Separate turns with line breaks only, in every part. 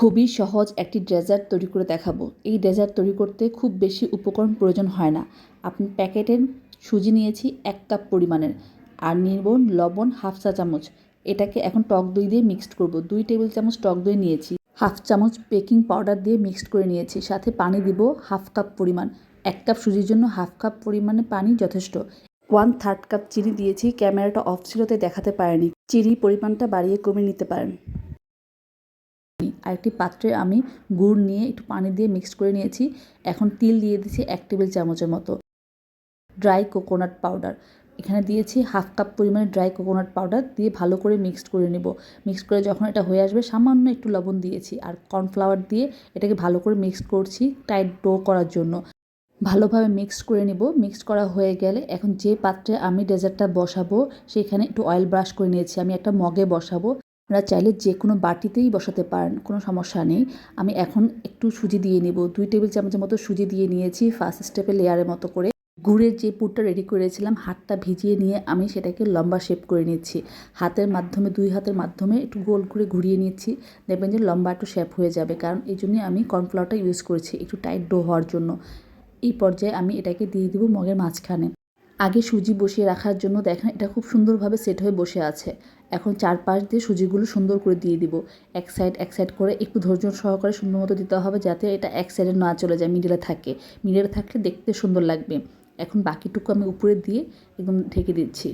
খুবই সহজ একটি ডেজার্ট তৈরি করে দেখাবো। এই ডেজার্ট তৈরি করতে খুব বেশি উপকরণ প্রয়োজন হয় না। আপনি প্যাকেটের সুজি নিয়েছি এক কাপ পরিমাণের আর নিব লবণ হাফ চা চামচ। এটাকে এখন টক দই দিয়ে মিক্সড করব। দুই টেবিল চামচ টক দই নিয়েছি, হাফ চামচ বেকিং পাউডার দিয়ে মিক্সড করে নিয়েছি। সাথে পানি দিব হাফ কাপ পরিমাণ। এক কাপ সুজির জন্য হাফ কাপ পরিমাণে পানি যথেষ্ট। ওয়ান থার্ড কাপ চিনি দিয়েছি। ক্যামেরাটা অফ ছিল, তাই দেখাতে পারেনি। চিনি পরিমাণটা বাড়িয়ে কমিয়ে নিতে পারেন। আরেকটি পাত্রে আমি গুড় নিয়ে একটু পানি দিয়ে মিক্সড করে নিয়েছি। এখন তিল দিয়ে দিয়েছি এক টেবিল চামচের মতো। ড্রাই কোকোনাট পাউডার এখানে দিয়েছি হাফ কাপ পরিমাণে ড্রাই কোকোনাট পাউডার দিয়ে ভালো করে মিক্সড করে নেব। মিক্সড করে যখন এটা হয়ে আসবে সামান্য একটু লবণ দিয়েছি আর কর্নফ্লাওয়ার দিয়ে এটাকে ভালো করে মিক্সড করছি টাইট ডো করার জন্য। ভালোভাবে মিক্সড করে নিব। মিক্সড করা হয়ে গেলে এখন যে পাত্রে আমি ডেজার্টটা বসাবো সেখানে একটু অয়েল ব্রাশ করে নিয়েছি। আমি একটা মগে বসাবো। আপনারা চাইলে যে কোনো বাটিতেই বসাতে পারেন, কোনো সমস্যা নেই। আমি এখন একটু সুজি দিয়ে নেব। দুই টেবিল চামচের মতো সুজি দিয়ে নিয়েছি ফার্স্ট স্টেপে লেয়ারের মতো করে। গুড়ের যে পুরটা রেডি করেছিলাম, হাতটা ভিজিয়ে নিয়ে আমি সেটাকে লম্বা শেপ করে নিচ্ছি। হাতের মাধ্যমে, দুই হাতের মাধ্যমে একটু গোল করে ঘুরিয়ে নিচ্ছি। দেখবেন যে লম্বা একটু শেপ হয়ে যাবে, কারণ এই জন্যই আমি কর্নফ্লাওয়ারটা ইউজ করেছি একটু টাইট ডো হওয়ার জন্য। এই পর্যায়ে আমি এটাকে দিয়ে দেবো মগের মাঝখানে। আগে সুজি বসিয়ে রাখার জন্য দেখেন, এটা খুব সুন্দরভাবে সেট হয়ে বসে আছে। এখন চারপাশ দিয়ে সুজিগুলো সুন্দর করে দিয়ে দিব। এক সাইড এক সাইড করে একটু ধৈর্য সহকারে সুন্দর মতো দিতে হবে যাতে এটা এক সাইডে না চলে যায় মিডিলে থাকে। মিডিলে থাকলে দেখতে সুন্দর লাগবে। এখন বাকিটুকু আমি উপরে দিয়ে একদম ঢেকে দিচ্ছি।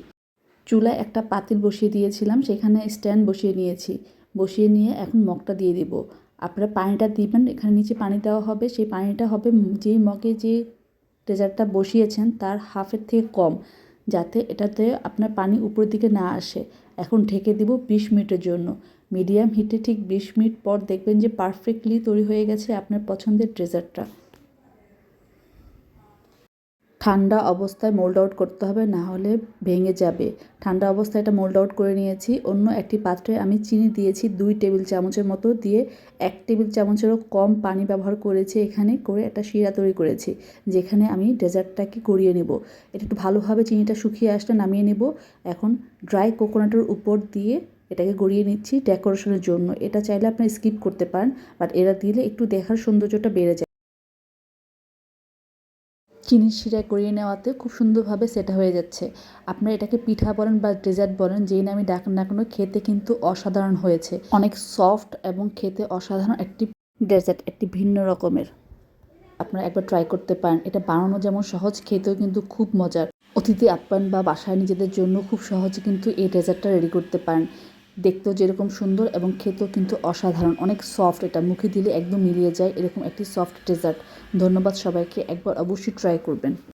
চুলায় একটা পাতিল বসিয়ে দিয়েছিলাম, সেখানে স্ট্যান্ড বসিয়ে নিয়েছি। বসিয়ে নিয়ে এখন মগটা দিয়ে দিব। আপনারা পানিটা দিবেন, এখানে নিচে পানি দেওয়া হবে। সেই পানিটা হবে, যেই মগে যে ডেজার্টটা বসিয়েছেন, তার হাফের থেকে কম, যাতে এটাতে আপনার পানি উপরের দিকে না আসে। এখন ঢেকে দিব বিশ মিনিটের জন্য। মিডিয়াম হিটে ঠিক বিশ মিনিট পর দেখবেন যে পারফেক্টলি তৈরি হয়ে গেছে আপনার পছন্দের ডেজার্টটা। ঠান্ডা অবস্থায় মোল্ড আউট করতে হবে, না হলে ভেঙে যাবে। ঠান্ডা অবস্থায় এটা মোল্ড আউট করে নিয়েছি। অন্য একটি পাত্রে আমি চিনি দিয়েছি দুই টেবিল চামচের মতো দিয়ে এক টেবিল চামচেরও কম পানি ব্যবহার করেছি এখানে করে একটা শিরা তৈরি করেছি, যেখানে আমি ডেজার্টটাকে গড়িয়ে নেব। এটা একটু ভালোভাবে চিনিটা শুকিয়ে আসলে নামিয়ে নেব। এখন ড্রাই কোকোনাটের উপর দিয়ে এটাকে গড়িয়ে নিচ্ছি ডেকোরেশনের জন্য। এটা চাইলে আপনি স্কিপ করতে পারেন বাট এরা দিলে একটু দেখার সৌন্দর্যটা বেড়ে যায়। চিনির শিরায় করিয়ে নেওয়াতে খুব সুন্দরভাবে সেটা হয়ে যাচ্ছে। আপনারা এটাকে পিঠা বলেন বা ডেজার্ট বলেন, যেই নামে ডাকেন না কেন, খেতে কিন্তু অসাধারণ হয়েছে। অনেক সফট এবং খেতে অসাধারণ একটি ডেজার্ট একটি ভিন্ন রকমের। আপনারা একবার ট্রাই করতে পারেন। এটা বানানো যেমন সহজ, খেতেও কিন্তু খুব মজার। অতিথি আপ্যায়ন বা বাসায় নিজেদের জন্য খুব সহজে কিন্তু এই ডেজার্টটা রেডি করতে পারেন। দেখতেও যেরকম সুন্দর এবং খেতেও কিন্তু অসাধারণ। অনেক সফট এটা, মুখে দিলে একদম মিলিয়ে যায় এরকম একটি সফট ডেজার্ট ধন্যবাদ সবাইকে, একবার অবশ্যই ট্রাই করবেন।